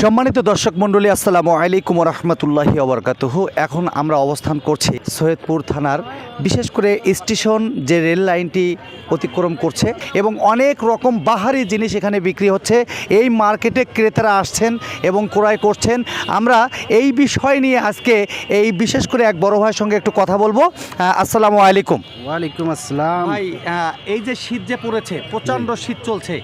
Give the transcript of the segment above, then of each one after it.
সম্মানিত দর্শক মণ্ডলী আসসালামু আলাইকুম রহমতুল্লাহি অবরকাতুহু এখন আমরা অবস্থান করছি সৈয়দপুর থানার বিশেষ করে স্টেশন যে রেল লাইনটি অতিক্রম করছে এবং অনেক রকম বাহারি জিনিস এখানে বিক্রি হচ্ছে। এই মার্কেটে ক্রেতারা আসছেন এবং ক্রয় করছেন। আমরা এই বিষয় নিয়ে আজকে এই বিশেষ করে এক বড় ভাইয়ের সঙ্গে একটু কথা বলব। আসসালামু আলাইকুম। ওয়ালাইকুম আসসালাম। ভাই এই যে শীত যে পড়েছে প্রচণ্ড শীত চলছে।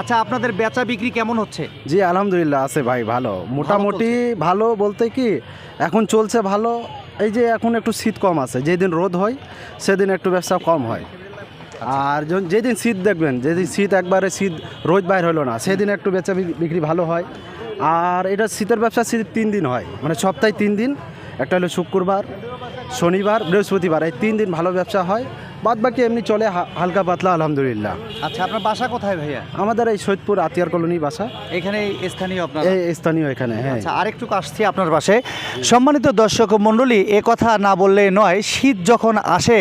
আচ্ছা আপনাদের বেচা বিক্রি কেমন হচ্ছে? জি আলহামদুলিল্লাহ আছে ভাই। ভালো। মোটামুটি ভালো বলতে কি এখন চলছে ভালো। এই যে এখন একটু শীত কম আছে যেদিন রোদ হয় সেদিন একটু ব্যবসা কম হয়। আর যেদিন শীত দেখবেন যেদিন শীত একবারে শীত রোদ বাইর হলো না সেদিন একটু বেচা বিক্রি ভালো হয়। আর এটা শীতের ব্যবসা শীত তিন দিন হয় মানে সপ্তাহে তিন দিন। একটা হলো শুক্রবার শনিবার বৃহস্পতিবার এই তিন দিন ভালো ব্যবসা হয়। বাদ বাকি এমনি চলে হালকা পাতলা আলহামদুলিল্লাহ। আচ্ছা আপনার বাসা কোথায় ভাইয়া? আমাদের এই সৈয়দপুর আতিয়ার কলোনি বাসা। এখানে স্থানীয় আপনার? এই স্থানীয় এখানে হ্যাঁ। আচ্ছা আরেকটু আসছি আপনার পাশে। সম্মানিত দর্শক মণ্ডলী এ কথা না বললে নয় শীত যখন আসে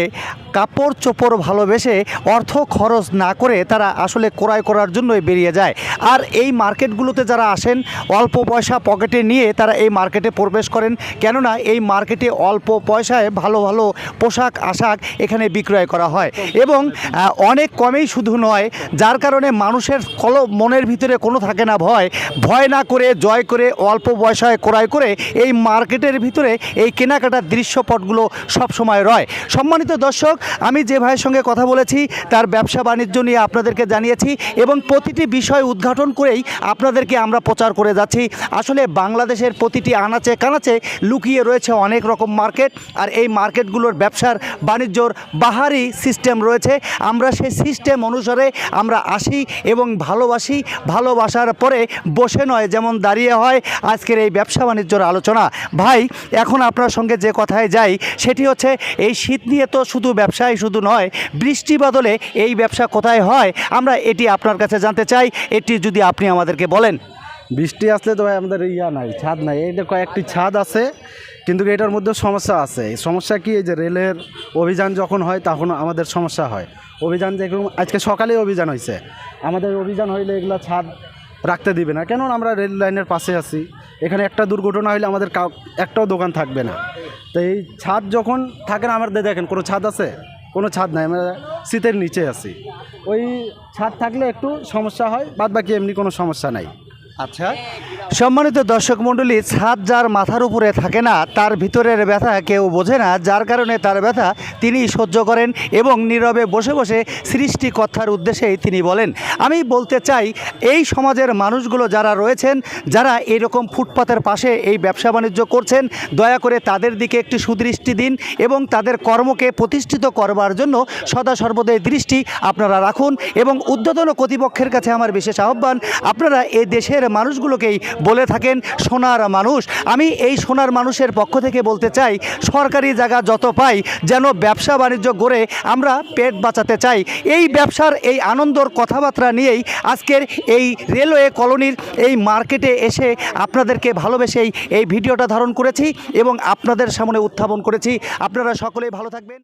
কাপড় চোপড় ভালোবেসে অর্থ খরচ না করে তারা আসলে ক্রয় করার জন্যই বেরিয়ে যায়। আর এই মার্কেটগুলোতে যারা আসেন অল্প পয়সা পকেটে নিয়ে তারা এই মার্কেটে প্রবেশ করেন। কেননা এই মার্কেটে অল্প পয়সায় ভালো ভালো পোশাক আশাক এখানে বিক্রয় করা হয়। এবং অনেক কমেই শুধু নয়, যার কারণে মানুষের কল মনের ভিতরে কোনো থাকে না ভয়। ভয় না করে, জয় করে, অল্প পয়সায় ক্রয় করে এই মার্কেটের ভিতরে এই কেনাকাটার দৃশ্যপটগুলো সবসময় রয়। সম্মানিত দর্শক, আমি যে ভাইয়ের সঙ্গে কথা বলেছি, তার ব্যবসা বাণিজ্য নিয়ে আপনাদেরকে জানিয়েছি এবং প্রতিটি বিষয় উদ্ঘাটন করেই আপনাদেরকে আমরা প্রচার করে যাচ্ছি। আসলে বাংলাদেশের প্রতিটি আনাচে কানাচে লুকিয়ে রয়েছে অনেক রকম মার্কেট, আর এই মার্কেটগুলোর ব্যবসার বাণিজ্যর বাহারি সিস্টেম রয়েছে। আমরা সেই সিস্টেম অনুসারে আমরা আসি এবং ভালোবাসি। ভালোবাসার পরে বসে নয়, যেমন দাঁড়িয়ে হয় আজকের এই ব্যবসা বাণিজ্যর আলোচনা। ভাই, এখন আপনার সঙ্গে যে কথায় যাই, সেটি হচ্ছে এই শীত নিয়ে তো শুধু ব্যবসায় শুধু নয়, বৃষ্টি বদলে এই ব্যবসা কোথায় হয়? আমরা এটি আপনার কাছে জানতে চাই। এটি যদি আপনি আমাদেরকে বলেন। বৃষ্টি আসলে তো ভাই আমাদের ইয়া নাই, ছাদ নাই। এই যে কয়েকটি ছাদ আছে, কিন্তু এটার মধ্যে সমস্যা আছে। সমস্যা কি, এই যে রেলের অভিযান যখন হয়, তখন আমাদের সমস্যা হয়। অভিযান যেরকম আজকে সকালে অভিযান হয়েছে। আমাদের অভিযান হইলে এগুলো ছাদ রাখতে দিবে না। কেন আমরা রেল লাইনের পাশে আছি। এখানে একটা দুর্ঘটনা হলে আমাদের একটাও দোকান থাকবে না। তো এই ছাদ যখন থাকে না, আমাদের দেখেন, কোনো ছাদ আছে? কোনো ছাদ নাই, আমরা শীতের নিচে আছি। ওই ছাদ থাকলে একটু সমস্যা হয় বাদ বাকি এমনি কোনো সমস্যা নাই। আচ্ছা। সম্মানিত দর্শক মণ্ডলী, ছাদ যার মাথার উপরে থাকে না, তার ভিতরের ব্যথা কেউ বোঝে না, যার কারণে তার ব্যথা তিনি সহ্য করেন এবং নীরবে বসে বসে সৃষ্টিকর্তার উদ্দেশ্যেই তিনি বলেন। আমি বলতে চাই, এই সমাজের মানুষগুলো যারা রয়েছেন, যারা এরকম ফুটপাতের পাশে এই ব্যবসা বাণিজ্য করছেন, দয়া করে তাদের দিকে একটি সুদৃষ্টি দিন এবং তাদের কর্মকে প্রতিষ্ঠিত করবার জন্য সদা সর্বদাই দৃষ্টি আপনারা রাখুন এবং উদ্বোধন কর্তৃপক্ষের কাছে আমার বিশেষ আহ্বান, আপনারা এই দেশের মানুষগুলোকেই বলে থাকেন সোনার মানুষ। আমি এই সোনার মানুষের পক্ষ থেকে বলতে চাই, সরকারি জায়গা যত পাই, যেন ব্যবসা বাণিজ্য গড়ে আমরা পেট বাঁচাতে চাই। এই ব্যবসার এই আনন্দর কথাবার্তা নিয়েই আজকের এই রেলওয়ে কলোনির এই মার্কেটে এসে আপনাদেরকে ভালোবেসেই এই ভিডিওটা ধারণ করেছি এবং আপনাদের সামনে উত্থাপন করেছি। আপনারা সকলেই ভালো থাকবেন।